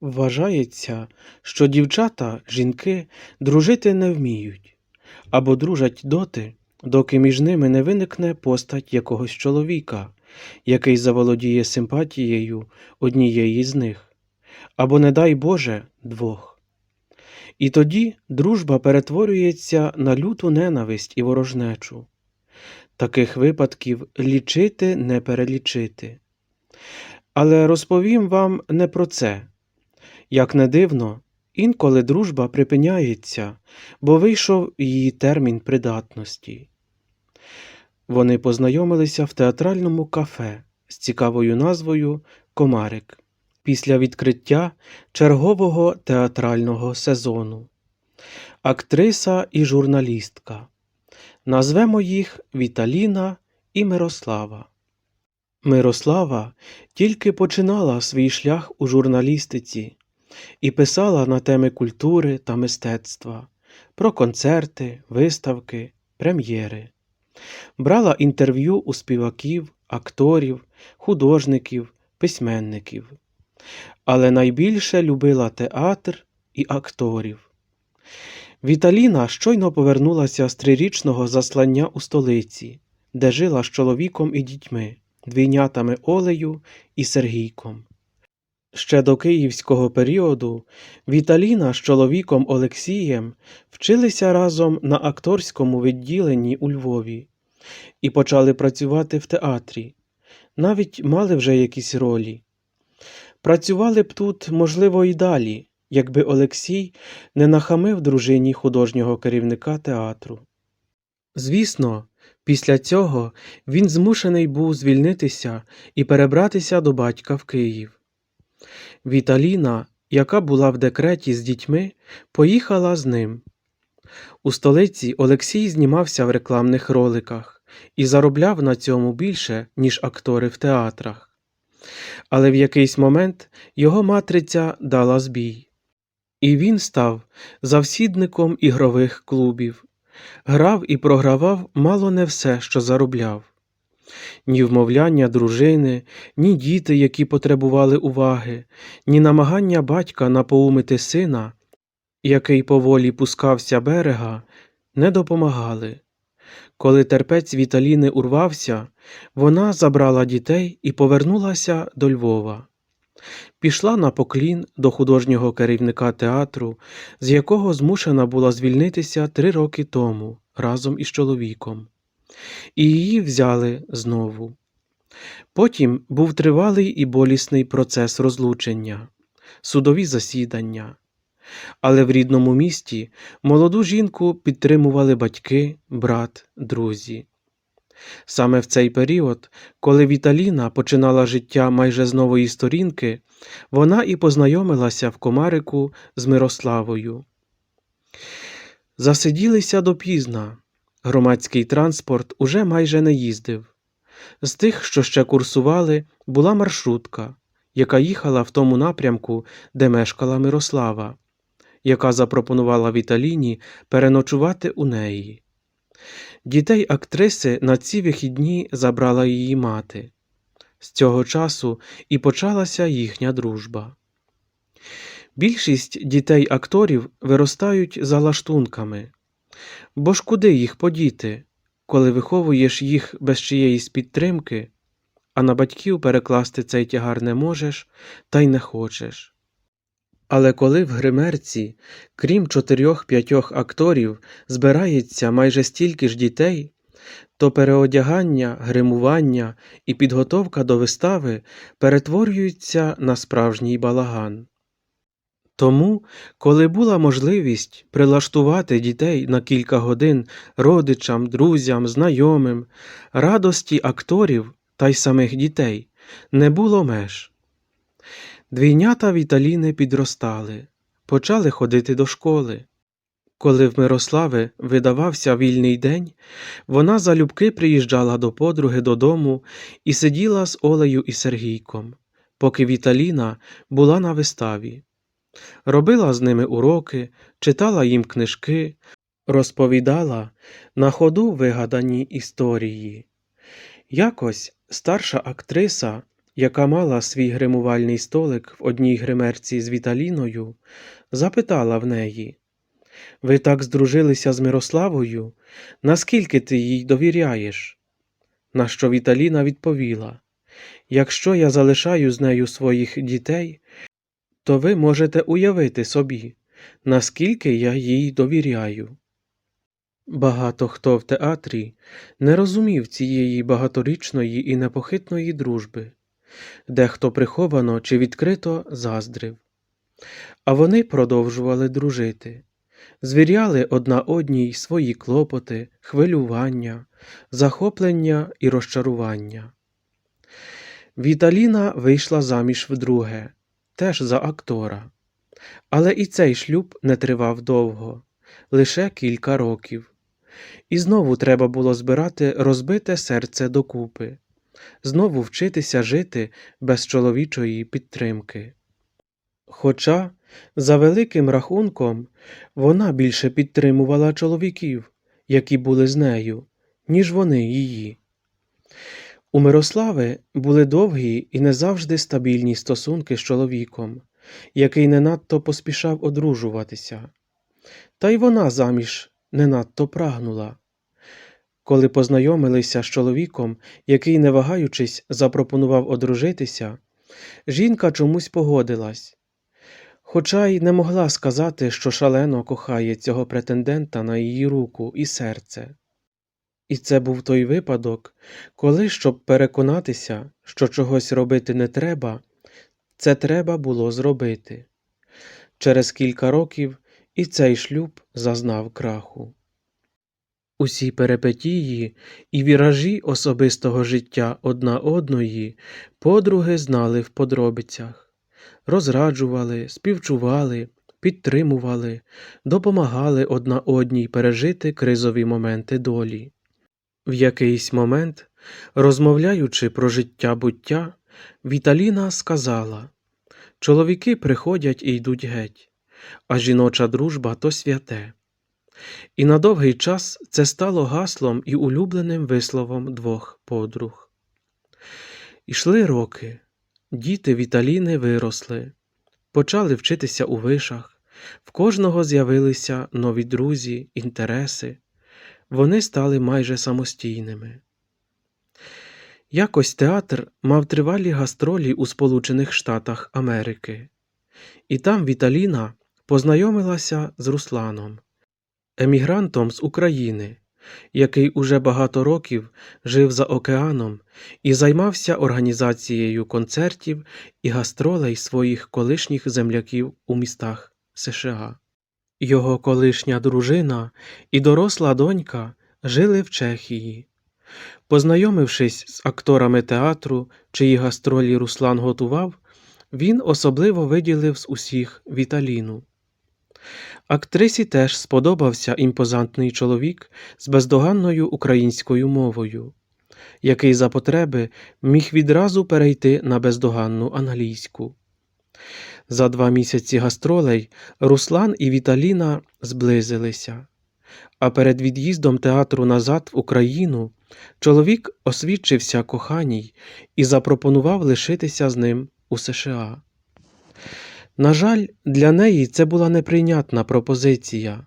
Вважається, що дівчата, жінки дружити не вміють або дружать доти, доки між ними не виникне постать якогось чоловіка, який заволодіє симпатією однієї з них, або, не дай Боже, двох. І тоді дружба перетворюється на люту ненависть і ворожнечу. Таких випадків лічити не перелічити. Але розповім вам не про це. Як не дивно, інколи дружба припиняється, бо вийшов її термін придатності. Вони познайомилися в театральному кафе з цікавою назвою Комарик після відкриття чергового театрального сезону. Актриса і журналістка. Назвемо їх Віталіна і Мирослава. Мирослава тільки починала свій шлях у журналістиці і писала на теми культури та мистецтва, про концерти, виставки, прем'єри. Брала інтерв'ю у співаків, акторів, художників, письменників. Але найбільше любила театр і акторів. Віталіна щойно повернулася з трирічного заслання у столиці, де жила з чоловіком і дітьми, двійнятами Олею і Сергійком. Ще до київського періоду Віталіна з чоловіком Олексієм вчилися разом на акторському відділенні у Львові і почали працювати в театрі, навіть мали вже якісь ролі. Працювали б тут, можливо, і далі, якби Олексій не нахамив дружині художнього керівника театру. Звісно, після цього він змушений був звільнитися і перебратися до батька в Київ. Віталіна, яка була в декреті з дітьми, поїхала з ним. У столиці Олексій знімався в рекламних роликах і заробляв на цьому більше, ніж актори в театрах. Але в якийсь момент його матриця дала збій. І він став завсідником ігрових клубів, грав і програвав мало не все, що заробляв. Ні вмовляння дружини, ні діти, які потребували уваги, ні намагання батька напоумити сина, який поволі пускався берега, не допомагали. Коли терпець Віталіни урвався, вона забрала дітей і повернулася до Львова. Пішла на поклін до художнього керівника театру, з якого змушена була звільнитися три роки тому разом із чоловіком. І її взяли знову. Потім був тривалий і болісний процес розлучення, судові засідання. Але в рідному місті молоду жінку підтримували батьки, брат, друзі. Саме в цей період, коли Віталіна починала життя майже з нової сторінки, вона і познайомилася в комарику з Мирославою. Засиділися допізна. Громадський транспорт уже майже не їздив. З тих, що ще курсували, була маршрутка, яка їхала в тому напрямку, де мешкала Мирослава, яка запропонувала Віталіні переночувати у неї. Дітей актриси на ці вихідні забрала її мати. З цього часу і почалася їхня дружба. Більшість дітей акторів виростають за лаштунками. Бо ж куди їх подіти, коли виховуєш їх без чиєїсь підтримки, а на батьків перекласти цей тягар не можеш та й не хочеш. Але коли в гримерці, крім чотирьох-п'ятьох акторів, збирається майже стільки ж дітей, то переодягання, гримування і підготовка до вистави перетворюються на справжній балаган. Тому, коли була можливість прилаштувати дітей на кілька годин родичам, друзям, знайомим, радості акторів та й самих дітей не було меж. Двійнята Віталіни підростали, почали ходити до школи. Коли в Мирослави видавався вільний день, вона залюбки приїжджала до подруги додому і сиділа з Олею і Сергійком, поки Віталіна була на виставі. Робила з ними уроки, читала їм книжки, розповідала на ходу вигадані історії. Якось старша актриса, яка мала свій гримувальний столик в одній гримерці з Віталіною, запитала в неї Ви так здружилися з Мирославою? Наскільки ти їй довіряєш? На що Віталіна відповіла Якщо я залишаю з нею своїх дітей, то ви можете уявити собі, наскільки я їй довіряю. Багато хто в театрі не розумів цієї багаторічної і непохитної дружби, дехто приховано чи відкрито заздрив. А вони продовжували дружити, звіряли одна одній свої клопоти, хвилювання, захоплення і розчарування. Віталіна вийшла заміж вдруге, теж за актора. Але і цей шлюб не тривав довго, лише кілька років. І знову треба було збирати розбите серце докупи, знову вчитися жити без чоловічої підтримки. Хоча, за великим рахунком, вона більше підтримувала чоловіків, які були з нею, ніж вони її. У Мирослави були довгі і не завжди стабільні стосунки з чоловіком, який не надто поспішав одружуватися. Та й вона заміж не надто прагнула. Коли познайомилися з чоловіком, який, не вагаючись, запропонував одружитися, жінка чомусь погодилась, хоча й не могла сказати, що шалено кохає цього претендента на її руку і серце. І це був той випадок, коли, щоб переконатися, що чогось робити не треба, це треба було зробити. Через кілька років і цей шлюб зазнав краху. Усі перипетії і віражі особистого життя одна одної подруги знали в подробицях, розраджували, співчували, підтримували, допомагали одна одній пережити кризові моменти долі. В якийсь момент, розмовляючи про життя буття, Віталіна сказала Чоловіки приходять і йдуть геть, а жіноча дружба то святе. І на довгий час це стало гаслом і улюбленим висловом двох подруг. Ішли роки, діти Віталіни виросли, почали вчитися у вишах, в кожного з'явилися нові друзі, інтереси, вони стали майже самостійними. Якось театр мав тривалі гастролі у Сполучених Штатах Америки, і там Віталіна познайомилася з Русланом, емігрантом з України, який уже багато років жив за океаном і займався організацією концертів і гастролей своїх колишніх земляків у містах США. Його колишня дружина і доросла донька жили в Чехії. Познайомившись з акторами театру, чиї гастролі Руслан готував, він особливо виділив з усіх Віталіну. Актрисі теж сподобався імпозантний чоловік з бездоганною українською мовою, який за потреби міг відразу перейти на бездоганну англійську. За два місяці гастролей Руслан і Віталіна зблизилися, а перед від'їздом театру назад в Україну чоловік освідчився коханій і запропонував лишитися з ним у США. На жаль, для неї це була неприйнятна пропозиція,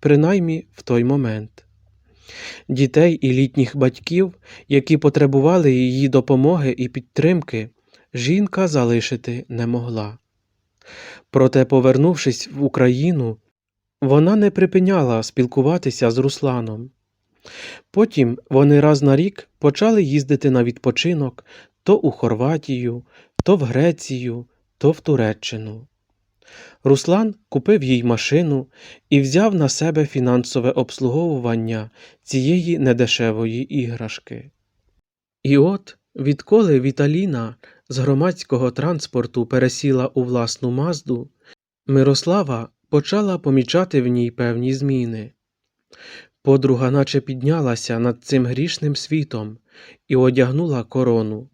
принаймні в той момент. Дітей і літніх батьків, які потребували її допомоги і підтримки, жінка залишити не могла. Проте, повернувшись в Україну, вона не припиняла спілкуватися з Русланом. Потім вони раз на рік почали їздити на відпочинок то у Хорватію, то в Грецію, то в Туреччину. Руслан купив їй машину і взяв на себе фінансове обслуговування цієї недешевої іграшки. І от, відколи Віталіна з громадського транспорту пересіла у власну мазду, Мирослава почала помічати в ній певні зміни. Подруга наче піднялася над цим грішним світом і одягнула корону.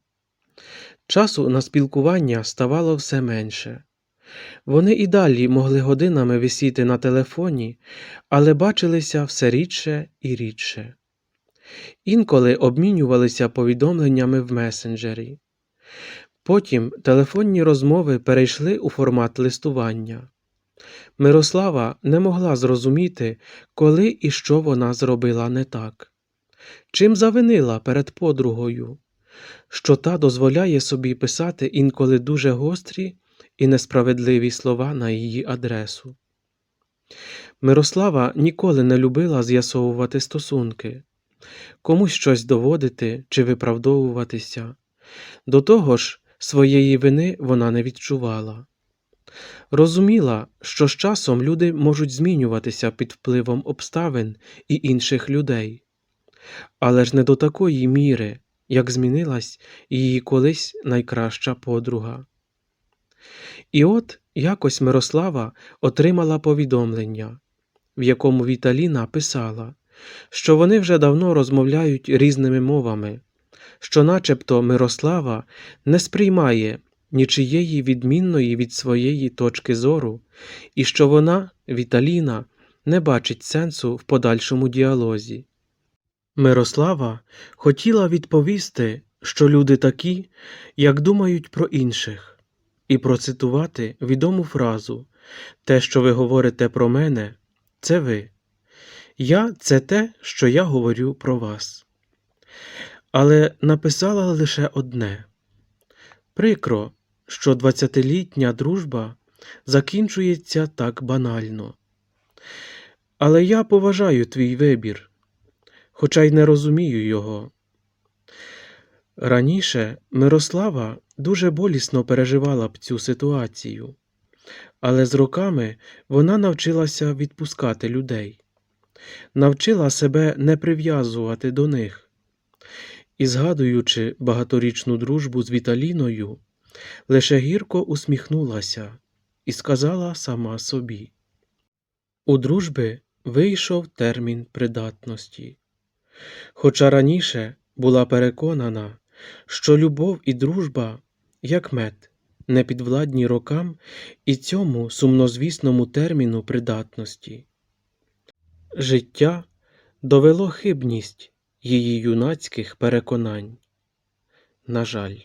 Часу на спілкування ставало все менше. Вони і далі могли годинами висіти на телефоні, але бачилися все рідше і рідше. Інколи обмінювалися повідомленнями в месенджері. Потім телефонні розмови перейшли у формат листування. Мирослава не могла зрозуміти, коли і що вона зробила не так. Чим завинила перед подругою, що та дозволяє собі писати інколи дуже гострі і несправедливі слова на її адресу. Мирослава ніколи не любила з'ясовувати стосунки, комусь щось доводити чи виправдовуватися. До того ж, своєї вини вона не відчувала. Розуміла, що з часом люди можуть змінюватися під впливом обставин і інших людей, але ж не до такої міри, як змінилась її колись найкраща подруга. І от якось Мирослава отримала повідомлення, в якому Віталіна писала, що вони вже давно розмовляють різними мовами, що начебто Мирослава не сприймає нічиєї відмінної від своєї точки зору, і що вона, Віталіна, не бачить сенсу в подальшому діалозі. Мирослава хотіла відповісти, що люди такі, як думають про інших, і процитувати відому фразу Те, що ви говорите про мене, це ви. Я це те, що я говорю про вас. Але написала лише одне прикро, що двадцятилітня дружба закінчується так банально. Але я поважаю твій вибір, хоча й не розумію його. Раніше Мирослава дуже болісно переживала б цю ситуацію, але з роками вона навчилася відпускати людей, навчила себе не прив'язувати до них. І, згадуючи багаторічну дружбу з Віталіною, лише гірко усміхнулася і сказала сама собі У дружби вийшов термін придатності. Хоча раніше була переконана, що любов і дружба, як мед, не підвладні рокам і цьому сумнозвісному терміну придатності. Життя довело хибність її юнацьких переконань. На жаль.